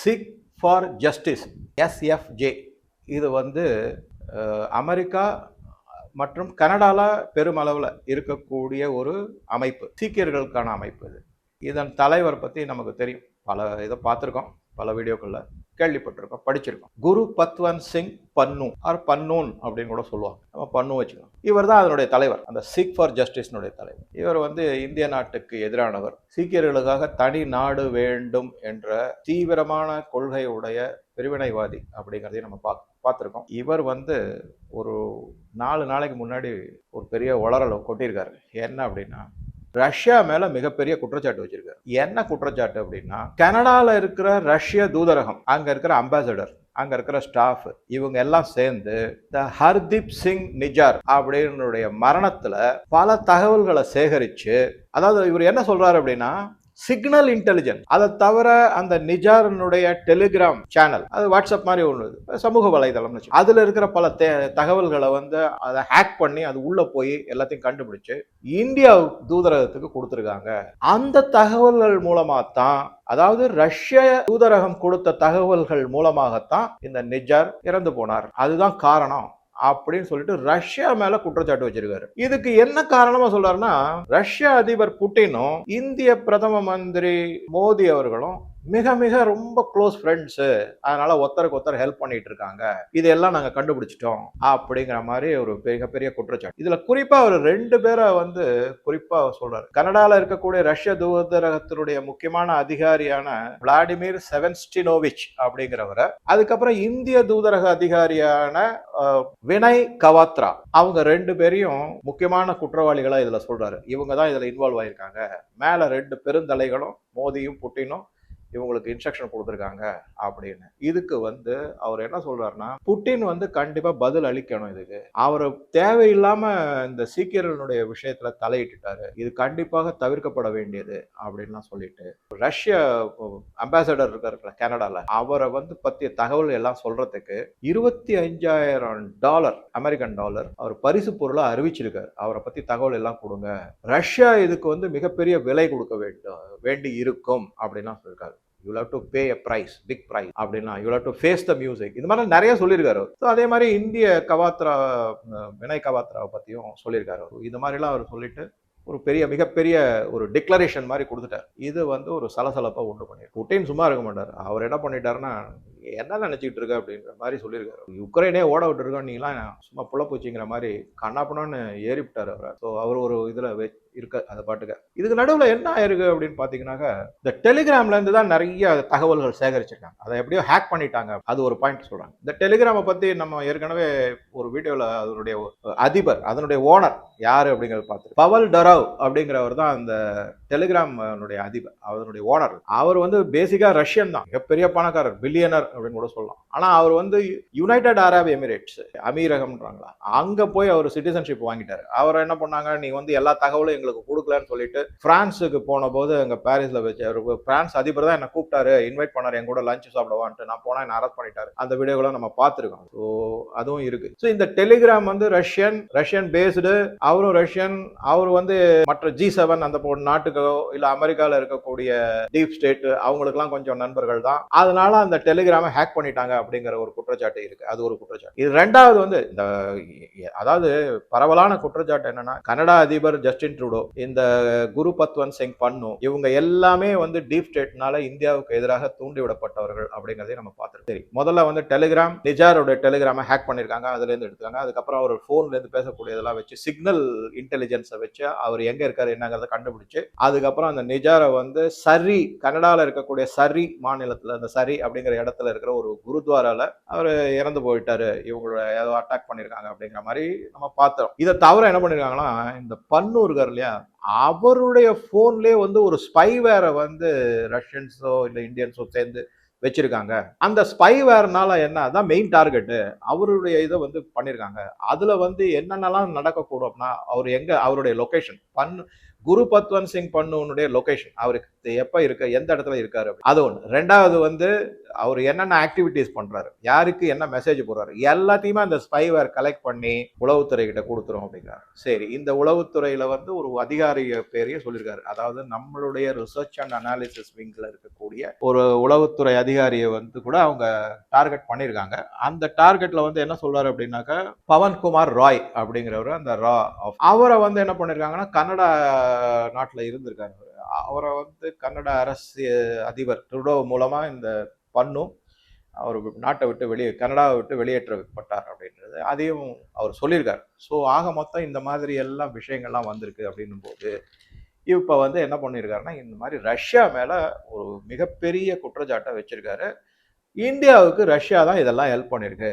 Sick for justice எஸ்எஃப்ஜே இது வந்து America மற்றும் கனடாவில் பெருமளவில் இருக்கக்கூடிய ஒரு அமைப்பு சீக்கியர்களுக்கான அமைப்பு இது. இதன் தலைவர் பற்றி நமக்கு தெரியும். பல இதை பார்த்துருக்கோம் பல வீடியோக்களில். கேள்விப்பட்டிருக்கோம் படிச்சிருக்கோம். குரு பத்வந்த் சிங் பன்னு ஆர் பன்னூன் அப்படின்னு கூட சொல்லுவாங்க. நம்ம பன்னு வச்சுக்கலாம் இவர் தான் அதனுடைய தலைவர். அந்த சிக் ஃபார் ஜஸ்டிஸ்னுடைய தலைவர். இவர் வந்து இந்திய நாட்டுக்கு எதிரானவர். சீக்கியர்களுக்காக தனி நாடு வேண்டும் என்ற தீவிரமான கொள்கையுடைய பிரிவினைவாதி அப்படிங்கிறதையும் நம்ம பார்க்க பார்த்துருக்கோம். இவர் வந்து ஒரு நாலு நாளைக்கு முன்னாடி ஒரு பெரிய உளறலை கொட்டியிருக்காரு. என்ன அப்படின்னா ரஷ்யா மேல மிகப்பெரிய குற்றச்சாட்டு வச்சிருக்காரு. என்ன குற்றச்சாட்டு அப்படின்னா கனடால இருக்கிற ரஷ்ய தூதரகம் அங்க இருக்கிற அம்பாசடர் அங்க இருக்கிற ஸ்டாஃப் இவங்க எல்லாம் சேர்ந்து த ஹர்தீப் சிங் நிஜார் அப்படின்னுடைய மரணத்துல பல தகவல்களை சேகரிச்சு அதாவது இவர் என்ன சொல்றாரு அப்படின்னா சிக்னல் இன்டெலிஜென்ஸ். அதை தவிர அந்த நிஜாரனுடைய டெலிகிராம் சேனல் அது வாட்ஸ்அப் மாதிரி ஒன்று சமூக வலைதளம்னு வச்சு அதில் இருக்கிற பல தே- தகவல்களை வந்து அதை ஹேக் பண்ணி அது உள்ளே போய் எல்லாத்தையும் கண்டுபிடிச்சு இந்தியா தூதரகத்துக்கு கொடுத்துருக்காங்க. அந்த தகவல்கள் மூலமாக தான் அதாவது ரஷ்ய தூதரகம் கொடுத்த தகவல்கள் மூலமாகத்தான் இந்த நிஜார் இறந்து போனார். அதுதான் காரணம். அப்படின்னு சொல்லிட்டு ரஷ்யா மேல குற்றச்சாட்டு வச்சிருக்காரு. இதுக்கு என்ன காரணமா சொல்றாருன்னா ரஷ்ய அதிபர் புட்டினும் இந்திய பிரதம மந்திரி மோடி அவர்களும் மிக மிக ரொம்ப க்ளோஸ் ஃப்ரெண்ட்ஸு அதனால ஒருத்தருக்கு ஒருத்தர் ஹெல்ப் பண்ணிட்டு இருக்காங்க இதெல்லாம் நாங்கள் கண்டுபிடிச்சிட்டோம் அப்படிங்கிற மாதிரி ஒரு மிகப்பெரிய குற்றச்சாட்டு. இதில் குறிப்பாக அவர் ரெண்டு பேரை வந்து குறிப்பாக சொல்றாரு. கனடாவில் இருக்கக்கூடிய ரஷ்ய தூதரகத்தினுடைய முக்கியமான அதிகாரியான விளாடிமிர் செவன்ஸ்டினோவிச் அப்படிங்கிறவரை. அதுக்கப்புறம் இந்திய தூதரக அதிகாரியான வினய் கவாத்ரா. அவங்க ரெண்டு பேரையும் முக்கியமான குற்றவாளிகளாக இதில் சொல்றாரு. இவங்க தான் இதில் இன்வால்வ் ஆயிருக்காங்க. மேலே ரெண்டு பெருந்தலைகளும் மோதியும் புட்டினும் இவங்களுக்கு இன்ஸ்ட்ரக்ஷன் கொடுத்துருக்காங்க அப்படின்னு. இதுக்கு வந்து அவர் என்ன சொல்றாருன்னா புட்டின் வந்து கண்டிப்பா பதில் அளிக்கணும் இதுக்கு. அவர் தேவையில்லாம இந்த சீக்கியர்களுடைய விஷயத்துல தலையிட்டுட்டாரு. இது கண்டிப்பாக தவிர்க்கப்பட வேண்டியது அப்படின்லாம் சொல்லிட்டு ரஷ்ய அம்பாசடர் இருக்காருல்ல கனடால. அவரை வந்து பத்திய தகவல் எல்லாம் சொல்றதுக்கு இருபத்தி அஞ்சாயிரம் டாலர் அமெரிக்கன் டாலர் அவர் பரிசு பொருளை அறிவிச்சிருக்காரு. அவரை பத்தி தகவல் எல்லாம் கொடுங்க. ரஷ்யா இதுக்கு வந்து மிகப்பெரிய விலை கொடுக்க வேண்டும் வேண்டி இருக்கும் அப்படின்லாம் சொல்லியிருக்காரு you have to pay a price big price அப்படின்னா you have to face the music இது மாதிரி நிறைய சொல்லியிருக்காரு. ஸோ அதே மாதிரி இந்திய கவாத்ரா வினய் கவாத்ராவை பற்றியும் சொல்லியிருக்காரு இது மாதிரிலாம் அவர் சொல்லிட்டு ஒரு பெரிய மிகப்பெரிய ஒரு டிக்ளரேஷன் மாதிரி கொடுத்துட்டார். இது வந்து ஒரு சலசலப்பாக உண்டு பண்ணிருக்கு புட்டின் சும்மா இருக்க மாட்டார். அவர் என்ன பண்ணிட்டாருன்னா என்ன நினைச்சிட்டு இருக்க அப்படின்ற மாதிரி சொல்லியிருக்காரு. யுக்ரைனே ஓட விட்டுருக்கோம் நீங்களாம் சும்மா புலப்பூச்சிங்கிற மாதிரி கண்ணாப்பண்ணான்னு ஏறிவிட்டார் அவர். ஸோ அவர் ஒரு இதில் இருக்க அதை பாட்டுக்க. இதுக்கு நடுவில் என்ன ஆயிருக்கு அப்படின்னு பார்த்தீங்கன்னாக்கா இந்த டெலிகிராம்ல இருந்து தான் நிறைய தகவல்கள் சேகரிச்சிருக்காங்க. அதை எப்படியோ ஹேக் பண்ணிட்டாங்க. அது ஒரு பாயிண்ட் சொல்றாங்க. இந்த டெலிகிராமை பத்தி நம்ம ஏற்கனவே ஒரு வீடியோவில் அதனுடைய அதிபர் அதனுடைய ஓனர் யார் அப்படிங்கிறத பார்த்து பவல் டரவ் அப்படிங்கிறவர் தான் அந்த டெலிகிராம் அதிபர் அவருடைய ஓனர். அவர் வந்து பேசிக்கா ரஷ்யன் தான். மிகப்பெரிய பணக்காரர் பில்லியனர் அப்படின்னு கூட சொல்லலாம். ஆனா அவர் வந்து யுனைடெட் அரப் எமிரேட்ஸ் அமீரகம்ன்றாங்களா? அங்க போய் அவர் சிட்டிசன்ஷிப் வாங்கிட்டார். அவர் என்ன பண்ணாங்க? நீ வந்து எல்லா தகவலும் எங்களுக்கு கொடுக்கலன்னு சொல்லிட்டு பிரான்ஸுக்கு போன போது அங்க பாரிஸ்ல வச்சு அவர் பிரான்ஸ் அதிபர் தான் என்ன கூப்பிட்டாரு. இன்வைட் பண்ணாரு. என் கூட லஞ்ச் சாப்பிடுவான்ட்டு. நான் போனா என்ன அரெஸ்ட் பண்ணிட்டாரு. அந்த வீடியோகளை நம்ம பார்த்துருக்கோம். ஸோ அதுவும் இருக்கு. ஸோ இந்த டெலிகிராம் வந்து ரஷ்யன் ரஷ்யன் பேஸ்டு அவரும் ரஷ்யன் அவர் வந்து மற்ற ஜி செவன் அந்த நாட்டுக்கு நாட்டுக்கோ இல்ல அமெரிக்கால இருக்கக்கூடிய டீப் ஸ்டேட் அவங்களுக்குலாம் கொஞ்சம் நண்பர்கள் தான். அதனால அந்த டெலிகிராமை ஹேக் பண்ணிட்டாங்க அப்படிங்கிற ஒரு குற்றச்சாட்டு இருக்கு. அது ஒரு குற்றச்சாட்டு. இது ரெண்டாவது வந்து இந்த அதாவது பரவலான குற்றச்சாட்டு என்னன்னா கனடா அதிபர் ஜஸ்டின் ட்ரூடோ இந்த குரு பத்வன் சிங் பன்னு இவங்க எல்லாமே வந்து டீப் ஸ்டேட்னால இந்தியாவுக்கு எதிராக தூண்டிவிடப்பட்டவர்கள் அப்படிங்கிறதே நம்ம பார்த்துருக்கோம். சரி முதல்ல வந்து டெலிகிராம் நிஜாரோட டெலிகிராமை ஹேக் பண்ணியிருக்காங்க. அதுல இருந்து எடுத்துக்காங்க அதுக்கப்புறம் அவர் போன்ல இருந்து பேசக்கூடியதெல்லாம் வச்சு சிக்னல் இன்டெலிஜென்ஸை வச்சு அவர் எங்க இருக்காரு என்னங்கிறத கண்டுபிடிச்சு அதுக்கப்புறம் அந்த நிஜாரை வந்து சரி கனடாவில் இருக்கக்கூடிய சரி மாநிலத்தில் அந்த சரி அப்படிங்கிற இடத்துல இருக்கிற ஒரு குருத்வாரால அவர் இறந்து போயிட்டாரு. இவங்களோட ஏதோ அட்டாக் பண்ணியிருக்காங்க அப்படிங்கிற மாதிரி நம்ம பார்த்தோம். இதை தவிர என்ன பண்ணியிருக்காங்கன்னா இந்த பன்னூர்கர் இல்லையா அவருடைய ஃபோன்லேயே வந்து ஒரு ஸ்பைவேரை வந்து ரஷ்யன்ஸோ இல்லை இந்தியன்ஸோ சேர்ந்து வச்சிருக்காங்க. அந்த ஸ்பைவேர்னால என்ன அதான் மெயின் டார்கெட்டு அவருடைய இதை வந்து பண்ணியிருக்காங்க அதில் வந்து என்னென்னலாம் நடக்கக்கூடும் அப்படின்னா அவர் எங்கே அவருடைய லொக்கேஷன் பன் குரு பத்வந்த் சிங் பண்ணுனுடைய லொகேஷன் அவருக்கு எப்ப இருக்க எந்த இடத்துல இருக்காரு அது ஒன்று ரெண்டாவது வந்து அவர் என்னென்ன ஆக்டிவிட்டீஸ் பண்ணுறாரு யாருக்கு என்ன மெசேஜ் போடுறாரு எல்லாத்தையுமே அந்த ஸ்பைவேர் கலெக்ட் பண்ணி உளவுத்துறை கிட்ட கொடுத்துரும் அப்படிங்கிறாரு. சரி இந்த உளவுத்துறையில் வந்து ஒரு அதிகாரி பேரையே சொல்லியிருக்காரு. அதாவது நம்மளுடைய ரிசர்ச் அண்ட் அனாலிசிஸ் விங்கில் இருக்கக்கூடிய ஒரு உளவுத்துறை அதிகாரியை வந்து கூட அவங்க டார்கெட் பண்ணியிருக்காங்க. அந்த டார்கெட்டில் வந்து என்ன சொல்றாரு அப்படின்னாக்கா பவன்குமார் ராய் அப்படிங்கிறவர் அந்த ரா அவரை வந்து என்ன பண்ணியிருக்காங்கன்னா கன்னடா நாட்டில் இருந்திருக்காரு அவரை வந்து கன்னட அரசு அதிபர் ட்ருடோ மூலமாக இந்த பண்ணும். அவர் நாட்டை விட்டு வெளியே கனடாவை விட்டு வெளியேற்றப்பட்டார் அப்படின்றது அதையும் அவர் சொல்லியிருக்கார். ஸோ ஆக மொத்தம் இந்த மாதிரி எல்லாம் விஷயங்கள்லாம் வந்திருக்கு அப்படின்னும் போது இப்போ வந்து என்ன பண்ணியிருக்காருன்னா இந்த மாதிரி ரஷ்யா மேலே ஒரு மிகப்பெரிய குற்றச்சாட்டை வச்சுருக்காரு. இந்தியாவுக்கு ரஷ்யா தான் இதெல்லாம் ஹெல்ப் பண்ணியிருக்கு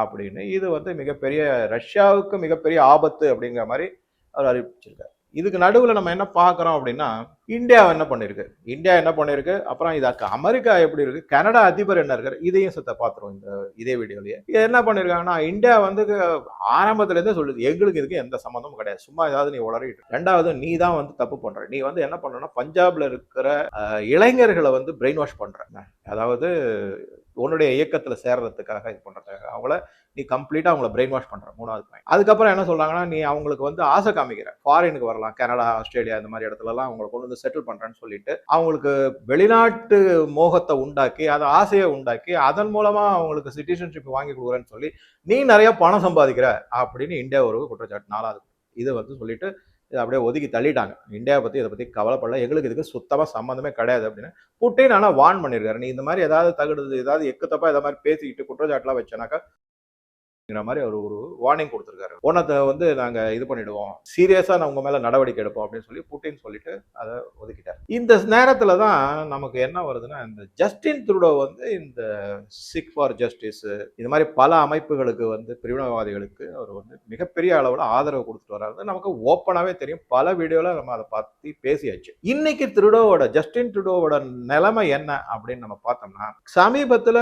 அப்படின்னு. இது வந்து மிகப்பெரிய ரஷ்யாவுக்கு மிகப்பெரிய ஆபத்து அப்படிங்கிற மாதிரி அவர் அறிவிச்சிருக்காரு. இதுக்கு நடுவில் நம்ம என்ன பார்க்குறோம் அப்படின்னா இந்தியா என்ன பண்ணியிருக்கு இந்தியா என்ன பண்ணியிருக்கு அப்புறம் இதாக்கு அமெரிக்கா எப்படி இருக்கு? கனடா அதிபர் என்ன இருக்காரு? இதையும் சத்த பார்த்துருவோம் இந்த இதே வீடியோலயே. இது என்ன பண்ணியிருக்காங்கன்னா இந்தியா வந்து ஆரம்பத்துல இருந்தே சொல்லுது எங்களுக்கு இதுக்கு எந்த சம்மந்தமும் கிடையாது. சும்மா ஏதாவது நீ உளறிட்டு ரெண்டாவது நீ தான் வந்து தப்பு பண்ற. நீ வந்து என்ன பண்றனா பஞ்சாப்ல இருக்கிற இளைஞர்களை வந்து பிரெயின் வாஷ் பண்ற. அதாவது உன்னுடைய இயக்கத்தில் சேர்றதுக்காக இது பண்ணுறதுக்காக அவங்கள நீ கம்ப்ளீட்டாக அவங்கள பிரெயின் வாஷ் பண்ணுற மூணாவது பாயிண்ட் அதுக்கப்புறம் என்ன சொல்கிறாங்கன்னா நீ அவங்களுக்கு வந்து ஆசை காமிக்கிற. ஃபாரினுக்கு வரலாம். கனடா ஆஸ்திரேலியா இந்த மாதிரி இடத்துலலாம் அவங்களை கொண்டு வந்து செட்டில் பண்றேன்னு சொல்லிட்டு அவங்களுக்கு வெளிநாட்டு மோகத்தை உண்டாக்கி அதை ஆசையை உண்டாக்கி அதன் மூலமாக அவங்களுக்கு சிட்டிசன்ஷிப் வாங்கி கொடுக்குறேன்னு சொல்லி நீ நிறைய பணம் சம்பாதிக்கிற அப்படின்னு இந்தியா ஒரு குற்றச்சாட்டு நாலாவது இதை வந்து சொல்லிட்டு இதை அப்படியே ஒதுக்கி தள்ளிட்டாங்க. இந்தியாவை பற்றி இதை பற்றி கவலைப்படல. எங்களுக்கு இதுக்கு சுத்தமாக சம்மந்தமே கிடையாது அப்படின்னு. புட்டின் ஆனால் வான் பண்ணியிருக்காரு. நீ இந்த மாதிரி ஏதாவது தகுடுது ஏதாவது எக்கு தப்பா இதை மாதிரி பேசிக்கிட்டு குற்றச்சாட்டுலாம் வச்சனாக்கா அப்படிங்கிற மாதிரி அவர் ஒரு வார்னிங் கொடுத்துருக்காரு. ஓனத்தை வந்து நாங்க இது பண்ணிடுவோம். சீரியஸா நான் உங்க மேல நடவடிக்கை எடுப்போம் அப்படின்னு சொல்லி புட்டின் சொல்லிட்டு அதை ஒதுக்கிட்டார். இந்த நேரத்துல தான் நமக்கு என்ன வருதுன்னா இந்த ஜஸ்டின் த்ருடோ வந்து இந்த சிக் ஃபார் ஜஸ்டிஸ் இது மாதிரி பல அமைப்புகளுக்கு வந்து பிரிவினவாதிகளுக்கு அவர் வந்து மிகப்பெரிய அளவில் ஆதரவு கொடுத்துட்டு வராது நமக்கு ஓப்பனாகவே தெரியும். பல வீடியோல நம்ம அதை பத்தி பேசியாச்சு. இன்னைக்கு த்ருடோவோட ஜஸ்டின் த்ருடோவோட நிலைமை என்ன அப்படின்னு நம்ம பார்த்தோம்னா சமீபத்துல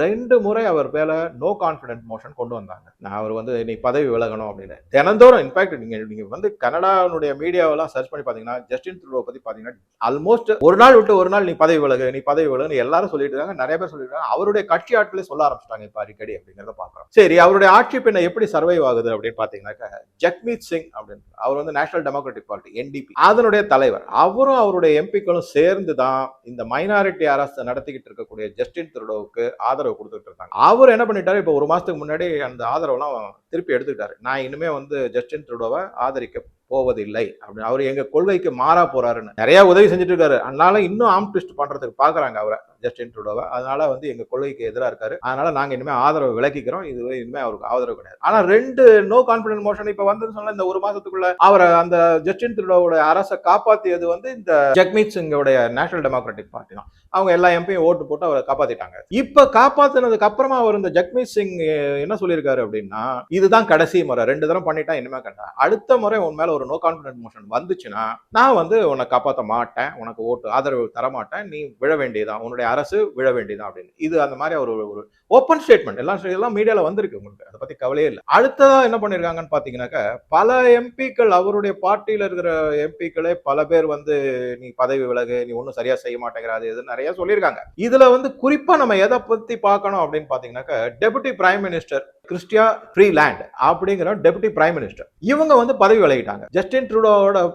ரெண்டு முறை அவர் மேல நோ கான்ஃபிடென்ட் மோஷன் கொண்டு வந்தாங்க. நான் அவர் வந்து நீ பதவி விலகணும் அப்படின்னு. தினந்தோறும் இன்ஃபேக்ட் நீங்க நீங்கள் வந்து கனடாவுடைய மீடியாவெல்லாம் சர்ச் பண்ணி பாத்தீங்கன்னா ஜஸ்டின் த்ரூடோ பத்தி பாத்தீங்கன்னா ஆல்மோஸ்ட் ஒரு நாள் விட்டு ஒரு நாள் நீ பதவி விலகு நீ பதவி விலகுன்னு எல்லாரும் சொல்லிட்டு இருக்காங்க. நிறைய பேர் சொல்லிட்டு இருக்காங்க. அவருடைய கட்சி ஆட்களே சொல்ல ஆரம்பிச்சிட்டாங்க இப்போ அடிக்கடி அப்படிங்கிறத பார்க்குறோம் சரி அவருடைய ஆட்சி பின்ன எப்படி சர்வைவ் ஆகுது அப்படின்னு பாத்தீங்கன்னாக்கா ஜக்மீத் சிங் அப்படின்னு. அவர் வந்து நேஷனல் டெமோக்ராட்டிக் பார்ட்டி என்டிபி அதனுடைய தலைவர். அவரும் அவருடைய எம்பிக்களும் சேர்ந்து தான் இந்த மைனாரிட்டி அரசு நடத்திக்கிட்டு இருக்கக்கூடிய ஜஸ்டின் த்ருடோவுக்கு ஆதரவு கொடுத்துட்டு இருந்தாங்க. அவர் என்ன பண்ணிட்டாரு? இப்போ ஒரு மாசத்துக்கு முன்னாடி அந்த ஆதரவெல்லாம் திருப்பி எடுத்துக்கிட்டாரு. நான் இனிமே வந்து ஜஸ்டின் ட்ரூடோவை ஆதரிக்க போவதில்லை. அப்படின்னு அவர் எங்க கொள்கைக்கு மாறா போறாருன்னு. நிறைய உதவி செஞ்சுட்டு இருக்காரு. அதனால இன்னும் ஆம் ட்விஸ்ட் பண்றதுக்கு பாக்குறாங்க அவரை ஜஸ்டின் ட்ரூடோவை. அதனால வந்து எங்க கொள்கைக்கு எதிராக இருக்காரு. அதனால நாங்க இனிமே ஆதரவு விளக்கிக்கிறோம். இது இனிமே அவருக்கு ஆதரவு கிடையாது. ஆனா ரெண்டு நோ கான்பிடன்ட் மோஷன் இப்ப வந்து சொன்ன இந்த ஒரு மாசத்துக்குள்ள அவரை அந்த ஜஸ்டின் ட்ரூடோவோட அரசை காப்பாத்தியது வந்து இந்த ஜக்மீத் சிங்கோடைய நேஷனல் டெமோக்ராட்டிக் பார்ட்டி தான். அவங்க எல்லா எம்பியும் ஓட்டு போட்டு அவரை காப்பாத்திட்டாங்க. இப்ப காப்பாத்தினதுக்கு அப்புறமா அவர் இந்த ஜக்மீத் சிங் என்ன சொல்லியிருக்காரு அப்படின்னா இதுதான் கடைசி முறை. ரெண்டு தரம் பண்ணிட்டா இனிமே கண்டா. அடுத்த முறை உன் மேல ஒரு நோ கான்பிடன்ட் மோஷன் வந்துச்சுன்னா நான் வந்து உன்னை காப்பாற்ற மாட்டேன். உனக்கு ஓட்டு ஆதரவு தர மாட்டேன். நீ விழ வேண்டியதான் உன்னுடைய அரசு விழ வேண்டியதான் அப்படின்னு. இது அந்த மாதிரி ஒரு ஒரு ஓப்பன் ஸ்டேட்மெண்ட் எல்லாம் எல்லாம் மீடியால வந்திருக்கு உங்களுக்கு. அதை பத்தி கவலையே இல்லை. அடுத்ததா என்ன பண்ணிருக்காங்கன்னு பாத்தீங்கன்னாக்கா பல எம்பிக்கள் அவருடைய பார்ட்டியில இருக்கிற எம்பிக்களே பல பேர் வந்து நீ பதவி விலகு. நீ ஒன்றும் சரியா செய்ய மாட்டேங்கிற அது இது நிறைய சொல்லியிருக்காங்க. இதுல வந்து குறிப்பா நம்ம எதை பத்தி பார்க்கணும் அப்படின்னு பாத்தீங்கன்னாக்கா deputy prime minister Chrystia Freeland அப்படிங்கிற டெபுட்டி பிரைம் மினிஸ்டர் இவங்க வந்து பதவி விலகிட்டாங்க. ஜஸ்டின் ட்ரூடோட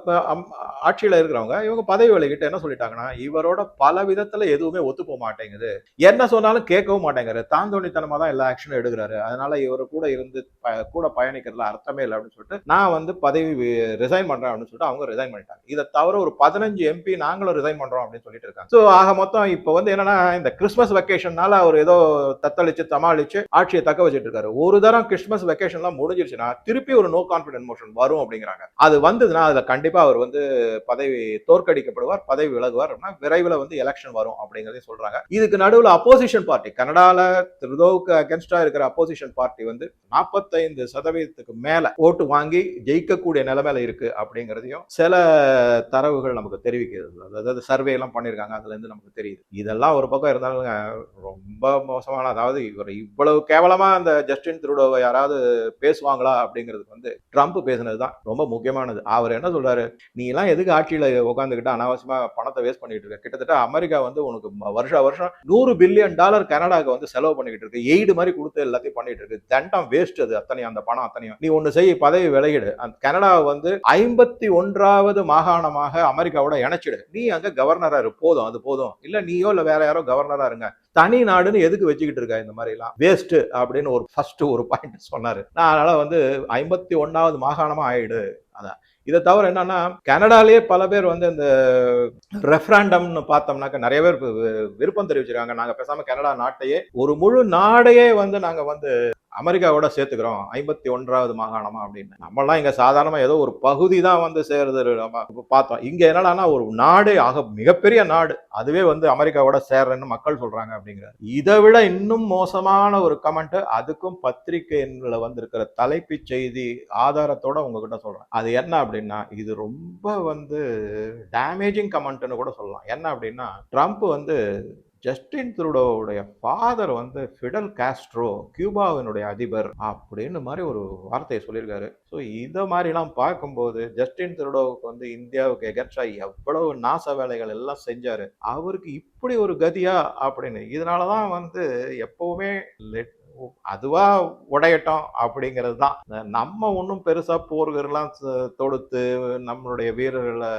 ஆட்சியில் இருக்கிறவங்க இவங்க பதவி விலகிட்டு என்ன சொல்லிட்டாங்கன்னா இவரோட பல விதத்தில் எதுவுமே ஒத்து போக மாட்டேங்குது. என்ன சொன்னாலும் கேட்கவும் மாட்டேங்கிறாரு. தாந்தோணித்தனமாக தான் எல்லா ஆக்ஷனும் எடுக்கிறாரு. அதனால இவர் கூட இருந்து ப- கூட பயணிக்கிறதுல அர்த்தமே இல்லை அப்படின்னு சொல்லிட்டு நான் வந்து பதவி ரிசைன் பண்றேன் அப்படின்னு சொல்லிட்டு அவங்க ரிசைன் பண்ணிட்டாங்க. இதை தவிர ஒரு பதினஞ்சு எம்பி நாங்களும் ரிசைன் பண்றோம் அப்படின்னு சொல்லிட்டு இருக்காங்க. ஸோ ஆக மொத்தம் இப்போ வந்து என்னன்னா இந்த கிறிஸ்மஸ் வெக்கேஷன்னால அவர் ஏதோ தத்தளிச்சு தமாளிச்சு ஆட்சியை தக்க வச்சுட்டு இருக்காரு. ஒரு தரம் கிறிஸ்மஸ் வெக்கேஷன்லாம் முடிஞ்சிருச்சுன்னா திருப்பி ஒரு நோ கான்பிடன்ட் மோஷன் வரும் அப்படிங்கிறாங்க. அது வந்ததுன்னா அதில் கண்டிப்பாக அவர் வந்து பதவி தோற்கடிக்கப்படுவார் பதவி விலகுவார் அப்படின்னா விரைவில் வந்து எலெக்ஷன் வரும் அப்படிங்கிறதையும் சொல்றாங்க. இதுக்கு நடுவில் அப்போசிஷன் பார்ட்டி கனடாவில் திருதோவுக்கு அகேன்ஸ்டா இருக்கிற அப்போசிஷன் பார்ட்டி வந்து நாற்பத்தைந்து சதவீதத்துக்கு மேல ஓட்டு வாங்கி ஜெயிக்கக்கூடிய நிலைமையில இருக்கு அப்படிங்கிறதையும் சில தரவுகள் நமக்கு தெரிவிக்கிறது. அதாவது சர்வே எல்லாம் பண்ணியிருக்காங்க அதுல இருந்து நமக்கு தெரியுது. இதெல்லாம் ஒரு பக்கம் இருந்தாலும் ரொம்ப மோசமான அதாவது இவர் இவ்வளவு கேவலமா அந்த ஜஸ்டின் ஜஸ்டின் திருடோவை யாராவது பேசுவாங்களா அப்படிங்கிறதுக்கு வந்து ட்ரம்ப் பேசுனது தான் ரொம்ப முக்கியமானது. அவர் என்ன சொல்றாரு? நீ எல்லாம் எதுக்கு ஆட்சியில் உட்காந்துக்கிட்டு அனாவசியமா பணத்தை வேஸ்ட் பண்ணிட்டு இருக்க? கிட்டத்தட்ட அமெரிக்கா வந்து உனக்கு ம- வருஷம் நூறு பில்லியன் டாலர் கனடாக்கு வந்து செலவு பண்ணிக்கிட்டு இருக்கு. எய்டு மாதிரி கொடுத்து எல்லாத்தையும் பண்ணிட்டு இருக்கு. தண்டம் வேஸ்ட் அது. அத்தனையும் அந்த பணம் அத்தனையும். நீ ஒன்று செய்ய பதவி விலகிடு. அந்த கனடாவை வந்து ஐம்பத்தி ஒன்றாவது மாகாணமாக அமெரிக்காவோட இணைச்சிடு. நீ அங்க கவர்னரா இரு. போதும் அது போதும். இல்ல நீயோ இல்ல வேற யாரோ கவர்னரா இருங்க. தனி நாடுன்னு எதுக்கு வச்சுக்கிட்டு இருக்க? இந்த மாதிரி எல்லாம் வேஸ்ட் அப்படின்னு ஒரு ஃபர்ஸ்ட் ஒரு பாயிண்ட் சொன்னார். நான் அதனால் வந்து ஐம்பத்தி ஒன்றாவது மாகாணமாக ஆயிடு. அதான். இதை தவிர என்னன்னா கனடாலேயே பல பேர் வந்து இந்த ரெஃபரண்டம்னு பார்த்தோம்னாக்க நிறைய பேர் வி- விருப்பம் தெரிவிச்சிருக்காங்க. நாங்கள் பேசாமல் கனடா நாட்டையே ஒரு முழு நாடையே வந்து நாங்கள் வந்து அமெரிக்காவோட சேர்த்துக்கிறோம். ஐம்பத்தி ஒன்றாவது மாகாணமா அப்படின்னு. நம்மலாம் இங்கே சாதாரணமாக ஏதோ ஒரு பகுதி தான் வந்து சேர்றது நம்ம பார்த்தோம். இங்கே என்னடானா ஒரு நாடு ஆக மிகப்பெரிய நாடு. அதுவே வந்து அமெரிக்காவோட சேர்றேன்னு மக்கள் சொல்றாங்க அப்படிங்கிறார் இதை விட இன்னும் மோசமான ஒரு கமெண்ட் அதுக்கும் பத்திரிகைகளில் வந்திருக்கிற தலைப்புச் செய்தி ஆதாரத்தோட உங்ககிட்ட சொல்றேன். அது என்ன அப்படின்னா இது ரொம்ப வந்து டேமேஜிங் கமெண்ட்னு கூட சொல்லலாம். என்ன அப்படின்னா ட்ரம்ப் வந்து ஜஸ்டின் த்ரூடோவுடைய ஃபாதர் வந்து ஃபிடல் காஸ்ட்ரோ கியூபாவினுடைய அதிபர் அப்படின்னு மாதிரி ஒரு வார்த்தையை சொல்லியிருக்காரு. ஸோ இதை மாதிரிலாம் பார்க்கும்போது ஜஸ்டின் த்ரூடோவுக்கு வந்து இந்தியாவுக்கு எகர்ச்சா எவ்வளவு நாச வேலைகள் எல்லாம் செஞ்சாரு. அவருக்கு இப்படி ஒரு கதியா அப்படின்னு. இதனால தான் வந்து எப்பவுமே லெட் அதுவா உடையட்டும் அப்படிங்கிறது தான் நம்ம ஒன்றும் பெருசாக போர்கள்லாம் தொடுத்து நம்மளுடைய வீரர்களை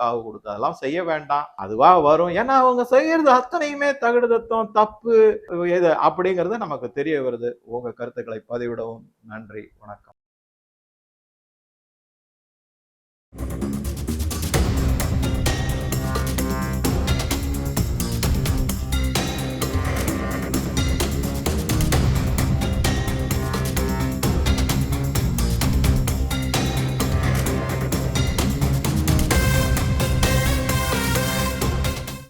காவு கொடுத்து அதெல்லாம் செய்ய வேண்டாம். அதுவா வரும். ஏன்னா அவங்க செய்யறது அத்தனையுமே தகுடு தப்பு எது அப்படிங்கிறது நமக்கு தெரிய வருது. உங்க கருத்துக்களை பதிவிடவும் நன்றி. வணக்கம்.